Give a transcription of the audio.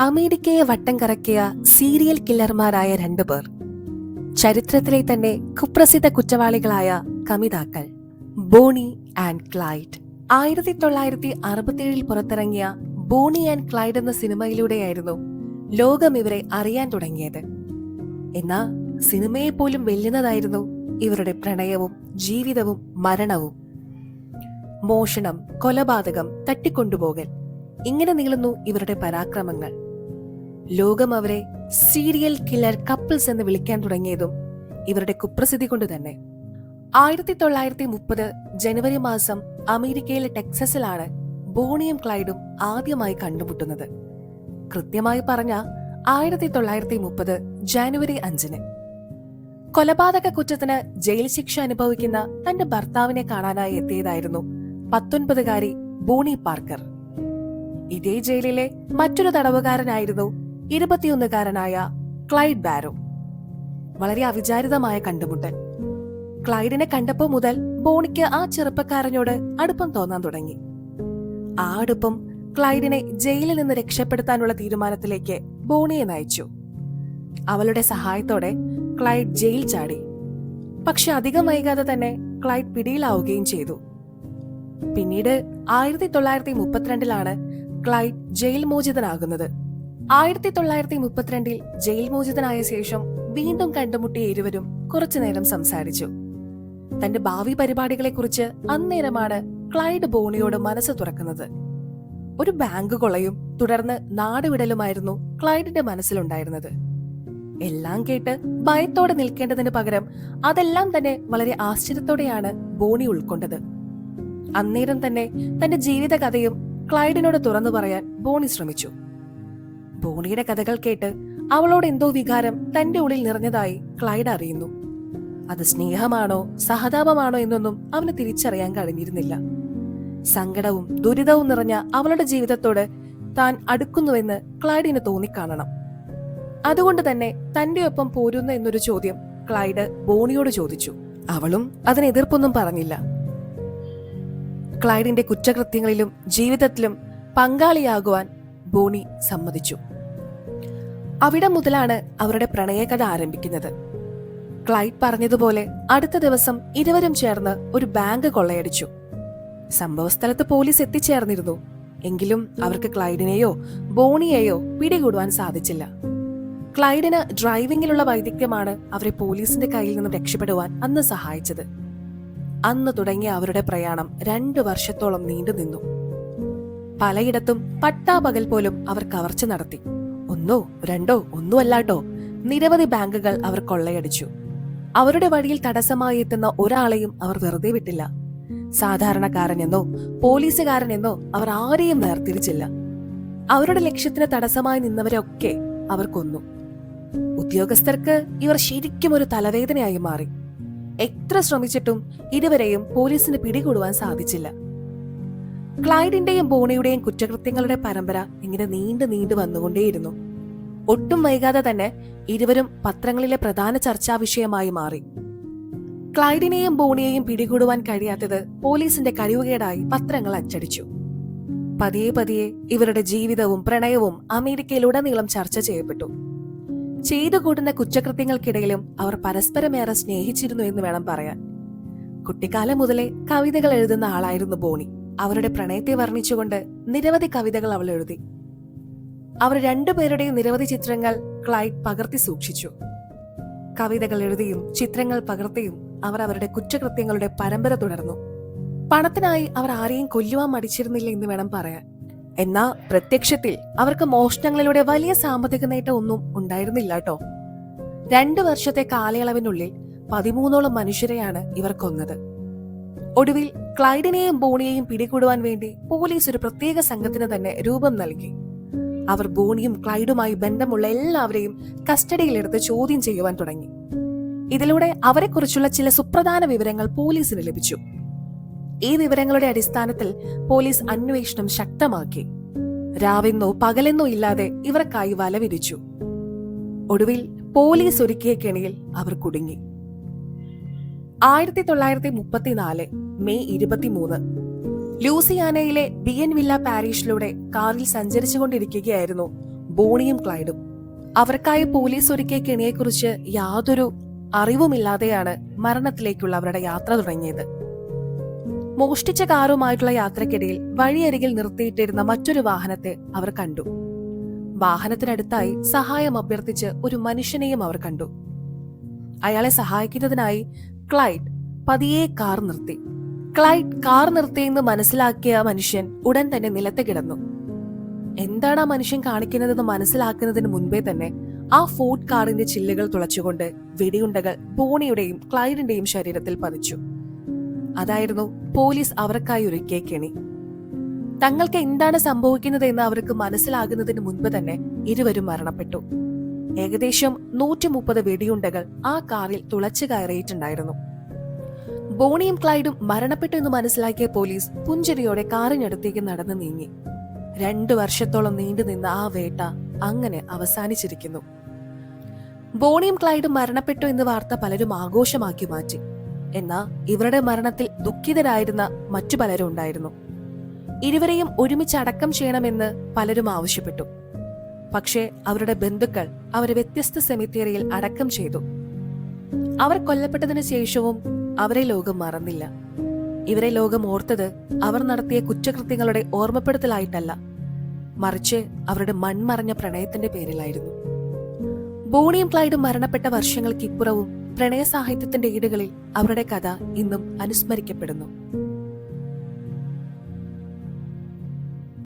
അമേരിക്കയെ വട്ടം കറക്കിയ സീരിയൽ കില്ലർമാരായ രണ്ടുപേർ ചരിത്രത്തിലെ തന്നെ കുപ്രസിദ്ധ കുറ്റവാളികളായ കമിതാക്കൾ ബോണി ആൻഡ് ക്ലൈഡ്. ആയിരത്തി തൊള്ളായിരത്തി അറുപത്തിയേഴിൽ പുറത്തിറങ്ങിയ ബോണി ആൻഡ് ക്ലൈഡ് എന്ന സിനിമയിലൂടെയായിരുന്നു ലോകം ഇവരെ അറിയാൻ തുടങ്ങിയത്. എന്നാൽ സിനിമയെ പോലും വെല്ലുന്നതായിരുന്നു ഇവരുടെ പ്രണയവും ജീവിതവും മരണവും. മോഷണം കൊലപാതകം തട്ടിക്കൊണ്ടുപോകൽ ഇങ്ങനെ നീളുന്നു ഇവരുടെ പരാക്രമങ്ങൾ. ലോകം അവരെ സീരിയൽ കില്ലർ കപ്പിൾസ് എന്ന് വിളിക്കാൻ തുടങ്ങിയതും ഇവരുടെ കുപ്രസിദ്ധി കൊണ്ട് തന്നെ. ആയിരത്തി തൊള്ളായിരത്തി മുപ്പത് ജനുവരി മാസം അമേരിക്കയിലെ ടെക്സസിലാണ് ബോണിയും ക്ലൈഡും ആദ്യമായി കണ്ടുമുട്ടുന്നത്. കൃത്യമായി പറഞ്ഞ ആയിരത്തി തൊള്ളായിരത്തി മുപ്പത് ജാനുവരി അഞ്ചിന്. കൊലപാതക കുറ്റത്തിന് ജയിൽ ശിക്ഷ അനുഭവിക്കുന്ന തന്റെ ഭർത്താവിനെ കാണാനായി എത്തിയതായിരുന്നു പത്തൊൻപതുകാരി ബോണി പാർക്കർ. ഇതേ ജയിലിലെ മറ്റൊരു തടവുകാരനായിരുന്നു ഇരുപത്തിയൊന്നുകാരനായ ക്ലൈഡ് ബാരോ. വളരെ അവിചാരിതമായ കണ്ടുമുട്ടൽ. ക്ലൈഡിനെ കണ്ടപ്പോ മുതൽ ബോണിക്ക് ആ ചെറുപ്പക്കാരനോട് അടുപ്പം തോന്നാൻ തുടങ്ങി. ആ അടുപ്പം ക്ലൈഡിനെ ജയിലിൽ നിന്ന് രക്ഷപ്പെടുത്താനുള്ള തീരുമാനത്തിലേക്ക് ബോണിയെ നയിച്ചു. അവളുടെ സഹായത്തോടെ ക്ലൈഡ് ജയിൽ ചാടി. പക്ഷെ അധികം വൈകാതെ തന്നെ ക്ലൈഡ് പിടിയിലാവുകയും ചെയ്തു. പിന്നീട് ആയിരത്തി തൊള്ളായിരത്തി മുപ്പത്തിരണ്ടിലാണ് ക്ലൈഡ് ജയിൽ മോചിതനാകുന്നത്. ആയിരത്തി തൊള്ളായിരത്തി മുപ്പത്തിരണ്ടിൽ ജയിൽ മോചിതനായ ശേഷം വീണ്ടും കണ്ടുമുട്ടിയ ഇരുവരും കുറച്ചുനേരം സംസാരിച്ചു. തന്റെ ഭാവി പരിപാടികളെക്കുറിച്ച് അന്നേരമാണ് ക്ലൈഡ് ബോണിയോട് മനസ്സ് തുറക്കുന്നത്. ഒരു ബാങ്ക് കൊളയും തുടർന്ന് നാടുവിടലുമായിരുന്നു ക്ലൈഡിന്റെ മനസ്സിലുണ്ടായിരുന്നത്. എല്ലാം കേട്ട് ഭയത്തോടെ നിൽക്കേണ്ടതിന് പകരം അതെല്ലാം തന്നെ വളരെ ആശ്ചര്യത്തോടെയാണ് ബോണി ഉൾക്കൊണ്ടത്. അന്നേരം തന്നെ തന്റെ ജീവിതകഥയും ക്ലൈഡിനോട് തുറന്നു പറയാൻ ബോണി ശ്രമിച്ചു. ബോണിയുടെ കഥകൾ കേട്ട് അവളോട് എന്തോ വികാരം തന്റെ ഉള്ളിൽ നിറഞ്ഞതായി ക്ലൈഡ് അറിയുന്നു. അത് സ്നേഹമാണോ സഹതാപമാണോ എന്നൊന്നും അവന് തിരിച്ചറിയാൻ കഴിഞ്ഞിരുന്നില്ല. സങ്കടവും ദുരിതവും നിറഞ്ഞ അവളുടെ ജീവിതത്തോട് താൻ അടുക്കുന്നുവെന്ന് ക്ലൈഡിന് തോന്നിക്കാണണം. അതുകൊണ്ട് തന്നെ തന്റെ ഒപ്പം പോരുന്നു എന്നൊരു ചോദ്യം ക്ലൈഡ് ബോണിയോട് ചോദിച്ചു. അവളും അതിന് എതിർപ്പൊന്നും പറഞ്ഞില്ല. ക്ലൈഡിന്റെ കുറ്റകൃത്യങ്ങളിലും ജീവിതത്തിലും പങ്കാളിയാകുവാൻ ബോണി സമ്മതിച്ചു. അവിടെ മുതലാണ് അവരുടെ പ്രണയകഥ ആരംഭിക്കുന്നത്. ക്ലൈഡ് പറഞ്ഞതുപോലെ അടുത്ത ദിവസം ഇരുവരും ചേർന്ന് ഒരു ബാങ്ക് കൊള്ളയടിച്ചു. സംഭവസ്ഥലത്ത് പോലീസ് എത്തിച്ചേർന്നിരുന്നു. എങ്കിലും അവർക്ക് ക്ലൈഡിനെയോ ബോണിയെയോ പിടികൂടുവാൻ സാധിച്ചില്ല. ക്ലൈഡിന് ഡ്രൈവിംഗിലുള്ള വൈദഗ്ധ്യമാണ് അവരെ പോലീസിന്റെ കയ്യിൽ നിന്ന് രക്ഷപ്പെടുവാൻ അന്ന് സഹായിച്ചത്. അന്ന് തുടങ്ങിയ അവരുടെ പ്രയാണം രണ്ടു വർഷത്തോളം നീണ്ടുനിന്നു. പലയിടത്തും പട്ടാപകൽ പോലും അവർ കവർച്ച നടത്തി. ഒന്നോ രണ്ടോ ഒന്നുമല്ലാട്ടോ നിരവധി ബാങ്കുകൾ അവർ കൊള്ളയടിച്ചു. അവരുടെ വഴിയിൽ തടസ്സമായി എത്തുന്ന ഒരാളെയും അവർ വെറുതെ വിട്ടില്ല. സാധാരണക്കാരനെന്നോ പോലീസുകാരനെന്നോ അവർ ആരെയും വേർതിരിച്ചില്ല. അവരുടെ ലക്ഷ്യത്തിന് തടസ്സമായി നിന്നവരൊക്കെ അവർ കൊന്നു. ഉദ്യോഗസ്ഥർക്ക് ഇവർ ശരിക്കും ഒരു തലവേദനയായി മാറി. എത്ര ശ്രമിച്ചിട്ടും ഇരുവരെയും പോലീസിന് പിടികൂടുവാൻ സാധിച്ചില്ല. ക്ലൈഡിന്റെയും ബോണിയുടെയും കുറ്റകൃത്യങ്ങളുടെ പരമ്പര ഇങ്ങനെ നീണ്ടു നീണ്ടു വന്നുകൊണ്ടേയിരുന്നു. ഒട്ടും വൈകാതെ തന്നെ ഇരുവരും പത്രങ്ങളിലെ പ്രധാന ചർച്ചാ വിഷയമായി മാറി. ക്ലൈഡിനെയും ബോണിയെയും പിടികൂടുവാൻ കഴിയാത്തത് പോലീസിന്റെ കഴിവുകേടായി പത്രങ്ങൾ അച്ചടിച്ചു. പതിയെ പതിയെ ഇവരുടെ ജീവിതവും പ്രണയവും അമേരിക്കയിലുടനീളം ചർച്ച ചെയ്യപ്പെട്ടു. ചെയ്തു കൂടുന്ന കുറ്റകൃത്യങ്ങൾക്കിടയിലും അവർ പരസ്പരമേറെ സ്നേഹിച്ചിരുന്നു എന്ന് വേണം പറയാൻ. കുട്ടിക്കാലം മുതലേ കവിതകൾ എഴുതുന്ന ആളായിരുന്നു ബോണി. അവരുടെ പ്രണയത്തെ വർണിച്ചുകൊണ്ട് നിരവധി കവിതകൾ അവൾ എഴുതി. അവർ രണ്ടുപേരുടെയും നിരവധി ചിത്രങ്ങൾ ക്ലൈഡ് പകർത്തി സൂക്ഷിച്ചു. കവിതകൾ എഴുതിയും ചിത്രങ്ങൾ പകർത്തിയും അവർ അവരുടെ കുറ്റകൃത്യങ്ങളുടെ പരമ്പര തുടർന്നു. പണത്തിനായി അവർ ആരെയും കൊല്ലുവാൻ മടിച്ചിരുന്നില്ല എന്ന് വേണം പറയാൻ. എന്നാ പ്രത്യക്ഷത്തിൽ അവർക്ക് മോഷണങ്ങളിലൂടെ വലിയ സാമ്പത്തിക നേട്ടം ഒന്നും ഉണ്ടായിരുന്നില്ല കേട്ടോ. രണ്ടു വർഷത്തെ കാലയളവിനുള്ളിൽ പതിമൂന്നോളം മനുഷ്യരെയാണ് ഇവർ കൊന്നത്. ഒടുവിൽ ക്ലൈഡിനെയും ബോണിയെയും പിടികൂടുവാൻ വേണ്ടി പോലീസ് ഒരു പ്രത്യേക സംഘത്തിന് തന്നെ രൂപം നൽകി. അവർ ബോണിയും ക്ലൈഡുമായി ബന്ധമുള്ള എല്ലാവരെയും കസ്റ്റഡിയിലെടുത്ത് ചോദ്യം ചെയ്യുവാൻ തുടങ്ങി. ഇതിലൂടെ അവരെക്കുറിച്ചുള്ള ചില സുപ്രധാന വിവരങ്ങൾ പോലീസിന് ലഭിച്ചു. ഈ വിവരങ്ങളുടെ അടിസ്ഥാനത്തിൽ പോലീസ് അന്വേഷണം ശക്തമാക്കി. രാവെന്നോ പകലെന്നോ ഇല്ലാതെ ഇവർക്കായി വല വിരിച്ചു ഒടുവിൽ പോലീസ് ഒരുക്കിയ കെണിയിൽ അവർ കുടുങ്ങി. ആയിരത്തി തൊള്ളായിരത്തി മുപ്പത്തിനാല് മെയ് ഇരുപത്തിമൂന്ന് ലൂസിയാനയിലെ ബി എൻ വില്ല പാരീഷിലൂടെ കാറിൽ സഞ്ചരിച്ചുകൊണ്ടിരിക്കുകയായിരുന്നു ബോണിയും ക്ലൈഡും. അവർക്കായി പോലീസ് ഒരുക്കിയ കെണിയെക്കുറിച്ച് യാതൊരു അറിവുമില്ലാതെയാണ് മരണത്തിലേക്കുള്ള അവരുടെ യാത്ര തുടങ്ങിയത്. മോഷ്ടിച്ച കാറുമായിട്ടുള്ള യാത്രക്കിടയിൽ വഴിയരികിൽ നിർത്തിയിട്ടിരുന്ന മറ്റൊരു വാഹനത്തെ അവർ കണ്ടു. വാഹനത്തിനടുത്തായി സഹായം അഭ്യർത്ഥിച്ച് ഒരു മനുഷ്യനെയും അവർ കണ്ടു. അയാളെ സഹായിക്കുന്നതിനായി ക്ലൈഡ് പതിയെ കാർ നിർത്തി. ക്ലൈഡ് കാർ നിർത്തിയെന്ന് മനസ്സിലാക്കിയ മനുഷ്യൻ ഉടൻ തന്നെ നിലത്ത് കിടന്നു. എന്താണ് ആ മനുഷ്യൻ കാണിക്കുന്നതെന്ന് മനസ്സിലാക്കുന്നതിന് മുൻപേ തന്നെ ആ ഫോർഡ് കാറിന്റെ ചില്ലുകൾ തുളച്ചുകൊണ്ട് വെടിയുണ്ടകൾ ബോണിയുടെയും ക്ലൈഡിന്റെയും ശരീരത്തിൽ പതിച്ചു. അതായിരുന്നു പോലീസ് അവർക്കായി ഒരുക്കിയ കെണി. തങ്ങൾക്ക് എന്താണ് സംഭവിക്കുന്നതെന്ന് അവർക്ക് മനസ്സിലാകുന്നതിന് മുൻപ് തന്നെ ഇരുവരും മരണപ്പെട്ടു. ഏകദേശം നൂറ്റി മുപ്പത് വെടിയുണ്ടകൾ ആ കാറിൽ തുളച്ചു കയറിയിട്ടുണ്ടായിരുന്നു. ബോണിയും ക്ലൈഡും മരണപ്പെട്ടു എന്ന് മനസ്സിലാക്കിയ പോലീസ് പുഞ്ചിരിയോടെ കാറിനടുത്തേക്ക് നടന്നു നീങ്ങി. രണ്ടു വർഷത്തോളം നീണ്ടുനിന്ന ആ വേട്ട അങ്ങനെ അവസാനിച്ചിരിക്കുന്നു. ബോണിയും ക്ലൈഡും മരണപ്പെട്ടു എന്ന വാർത്ത പലരും ആഘോഷമാക്കി മാറ്റി. എന്നാൽ ഇവരുടെ മരണത്തിൽ ദുഃഖിതരായിരുന്ന മറ്റു പലരും ഉണ്ടായിരുന്നു. ഇരുവരെയും ഒരുമിച്ച് അടക്കം ചെയ്യണമെന്ന് പലരും ആവശ്യപ്പെട്ടു. പക്ഷേ അവരുടെ ബന്ധുക്കൾ അവരെ വ്യത്യസ്ത സെമിത്തേരിയിൽ അടക്കം ചെയ്തു. അവർ കൊല്ലപ്പെട്ടതിനു ശേഷവും അവരെ ലോകം മറന്നില്ല. ഇവരെ ലോകം ഓർത്തത് അവർ നടത്തിയ കുറ്റകൃത്യങ്ങളുടെ ഓർമ്മപ്പെടുത്തലായിട്ടല്ല. മറിച്ച് അവരുടെ മൺമറഞ്ഞ പ്രണയത്തിന്റെ പേരിലായിരുന്നു. ബോണിയും ക്ലൈഡും മരണപ്പെട്ട വർഷങ്ങൾക്ക് ഇപ്പുറവും പ്രണയ സാഹിത്യത്തിന്റെ ഈടുകളിൽ അവരുടെ കഥ ഇന്നും അനുസ്മരിക്കപ്പെടുന്നു.